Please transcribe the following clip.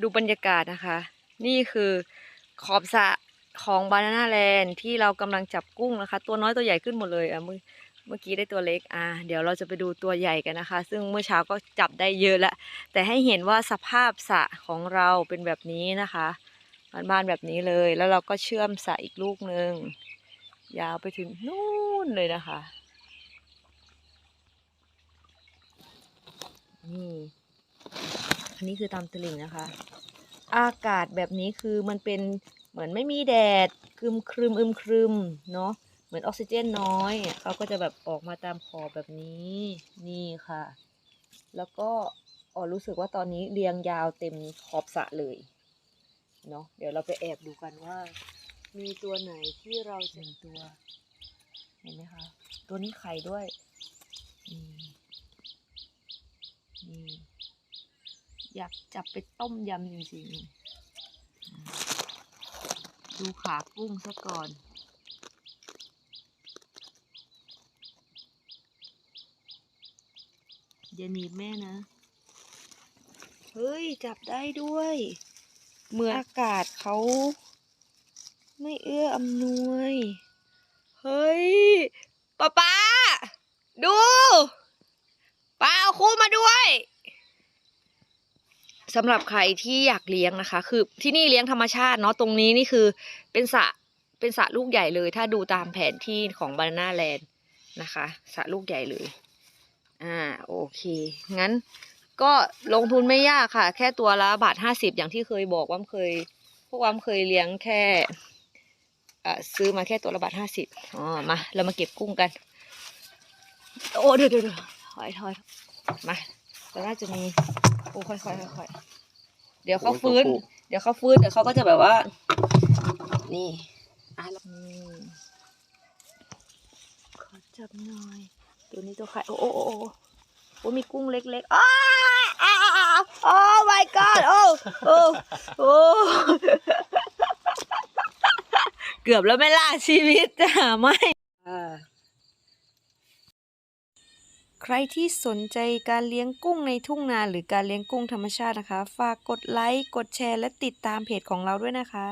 ดูบรรยากาศนะคะ นี่คือขอบสะของบานาน่าแลนด์ที่เรากำลังจับกุ้งนะคะ ตัวน้อยตัวใหญ่ขึ้นหมดเลยอะเมื่อเมื่อกี้ได้ตัวเล็กอะเดี๋ยวเราจะไปดูตัวใหญ่กันนะคะ ซึ่งเมื่อเช้าก็จับได้เยอะแล้วแต่ให้เห็นว่าสภาพสระของเราเป็นแบบนี้นะคะบ้านๆแบบนี้เลยแล้วเราก็เชื่อมสระอีกลูกหนึ่งยาวไปถึงนู่นเลยนะคะนี่ อันนี้คือตามตลิ่งนะคะ อากาศแบบนี้คือมันเป็นเหมือนไม่มีแดดครึมครึมอึมครึมเนาะเหมือนออกซิเจนน้อยเขาก็จะแบบออกมาตามขอบแบบนี้นี่ค่ะ แล้วก็อ๋อรู้สึกว่าตอนนี้เรียงยาวเต็มขอบสะเลยเนาะเดี๋ยวเราไปแอบดูกันว่า มีตัวไหนที่เราเห็นตัว เห็นไหมคะ ตัวนี้ไข่ด้วยนี่นี่ อยากจับไปต้มยำจริงๆอ่าดูขากุ้งซะก่อน อย่าหนีบแม่นะ เฮ้ย จับได้ด้วย เหมือนอากาศเขา ไม่เอื้ออำนวย เฮ้ยป้าป้าดูป้าเอาคู่มาด้วย สำหรับใครที่อยากเลี้ยงนะคะ คือที่นี่เลี้ยงธรรมชาติเนาะตรงนี้นี่คือเป็นสระเป็นสระลูกใหญ่เลย ถ้าดูตามแผนที่ของบานาน่าแลนด์นะคะสระลูกใหญ่เลย อ่าโอเค งั้นก็ลงทุนไม่ยากค่ะ แค่ตัวละบาทห้าสิบอย่างที่เคยบอกว่าเคย พวกวามเคยเลี้ยงแค่ซื้อมาแค่ตัวละบาทห้าสิบอ๋อมา เรามาเก็บกุ้งกัน โอ้เดี๋ยวเดี๋ยวเดี๋ยวถอยถอยมาเราน่าจะมี โอ้ค่อยค่อยค่อยค่อยเดี๋ยวเขาฟื้น เดี๋ยวเขาฟื้นเดี๋ยวเขาก็จะแบบว่า นี่อะแล้วนี่ขอจับหน่อยตัวนี้ตัวไข่โอ้โอ้โอ้โอ้โอ้มีกุ้งเล็กๆอ้าอ้าอ้าโอ้ my god โอ้โอ้โอ้เกือบแล้วไม่ล่าชีวิตจ้ะไม่ ใครที่สนใจการเลี้ยงกุ้งในทุ่งนาหรือการเลี้ยงกุ้งธรรมชาตินะคะ ฝากกดไลค์ กดแชร์ และติดตามเพจของเราด้วยนะคะ